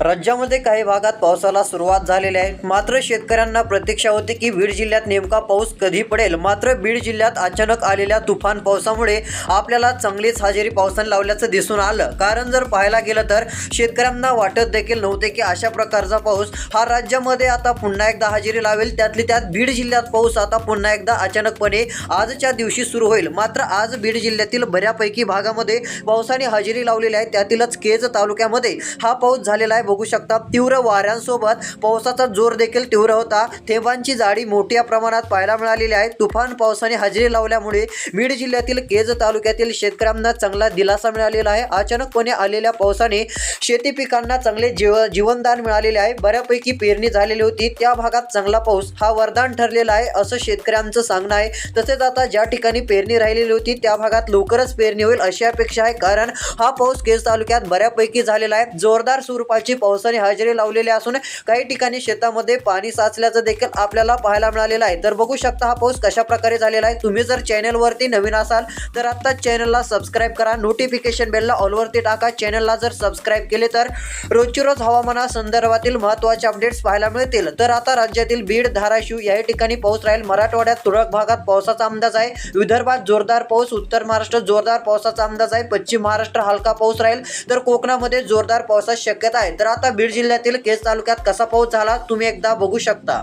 राज्यामध्ये काही भागात पावसाला सुरुवात झालेली आहे. मात्र शेतकऱ्यांना प्रतीक्षा होती की बीड जिल्ह्यात नेमका पाऊस कधी पडेल? मात्र बीड जिल्ह्यात अचानक आलेल्या तुफान पावसामुळे आपल्याला चांगलीच हजेरी पावसाने लावल्याचं दिसून आलं. कारण जर पाहायला गेलं तर शेतकऱ्यांना वाटत देखील नव्हते की अशा प्रकारचा पाऊस हा राज्यामध्ये आता पुन्हा एकदा हजेरी लावेल. त्यातली त्यात बीड जिल्ह्यात पाऊस आता पुन्हा एकदा अचानकपणे आजच्या दिवशी सुरू होईल. मात्र आज बीड जिल्ह्यातील बऱ्यापैकी भागामध्ये पावसाने हजेरी लावलेली आहे. त्यातीलच केज तालुक्यामध्ये हा पाऊस झालेला आहे. बघू शकता तीव्र वाऱ्यांसोबत पावसाचा जोर देखील तीव्र होता. थेंबांची जाडी मोठ्या प्रमाणात पाहायला मिळालेली आहे. तुफान पावसाने हजेरी लावल्यामुळे बीड जिल्ह्यातील केज तालुक्यातील शेतकऱ्यांना चांगला दिलासा मिळालेला आहे. अचानकपणे आलेल्या पावसाने शेती पिकांना चांगले जीव जीवनदान मिळालेले आहे. बऱ्यापैकी पेरणी झालेली होती. त्या भागात चांगला पाऊस हा वरदान ठरलेला आहे असं शेतकऱ्यांचं सांगणं आहे. तसेच आता ज्या ठिकाणी पेरणी राहिलेली होती त्या भागात लवकरच पेरणी होईल अशी अपेक्षा आहे. कारण हा पाऊस केज तालुक्यात बऱ्यापैकी झालेला आहे. जोरदार स्वरूपाची पावसाने हजेरी लावलेली असून काही ठिकाणी शेतामध्ये पाणी साचल्याचं देखील आपल्याला पाहायला मिळालेलं आहे. तर बघू शकता हा पाऊस कशा प्रकारे झालेला आहे. तुम्ही जर चॅनलवरती नवीन असाल तर आत्ताच चॅनलला सबस्क्राईब करा. नोटिफिकेशन बेलला ऑलवरती टाका. चॅनलला जर सबस्क्राईब केले तर रोजची रोज हवामानासंदर्भातील महत्त्वाचे अपडेट्स पाहायला मिळतील. तर आता राज्यातील बीड धाराशिव या ठिकाणी पाऊस राहील. मराठवाड्यात तुरळक भागात पावसाचा अंदाज आहे. विदर्भात जोरदार पाऊस. उत्तर महाराष्ट्र जोरदार पावसाचा अंदाज आहे. पश्चिम महाराष्ट्र हलका पाऊस राहील. तर कोकणामध्ये जोरदार पावसाची शक्यता आहे. तर आता बीड जिल्ह्यातील केस तालुक्यात कसा पाऊस झाला तुम्ही एकदा बघू शकता.